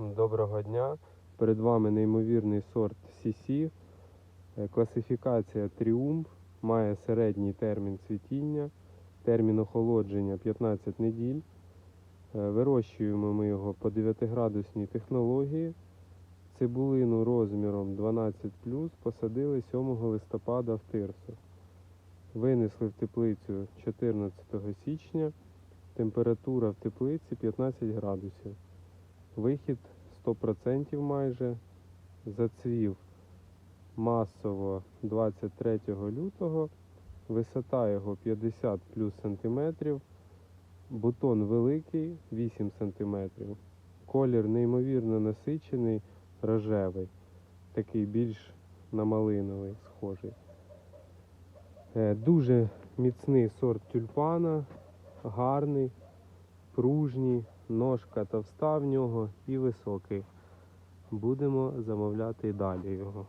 Доброго дня. Перед вами неймовірний сорт CC. Е, Класифікація Тріумф має середній термін цвітіння, термін охолодження 15 неділь. Е, Вирощуємо ми його по 9-градусній технології. Цибулину розміром 12 посадили 7 листопада в тирсу. Винесли в теплицю 14 січня. Температура в теплиці 15 градусів. Вихід 100% майже. Зацвів масово 23 лютого. Висота його 50 плюс сантиметрів. Бутон великий 8 сантиметрів. Колір неймовірно насичений, рожевий. Такий більш на малиновий схожий. Е, Дуже міцний сорт тюльпана, гарний, пружній, ножка товста в нього і високий. Будемо замовляти далі його.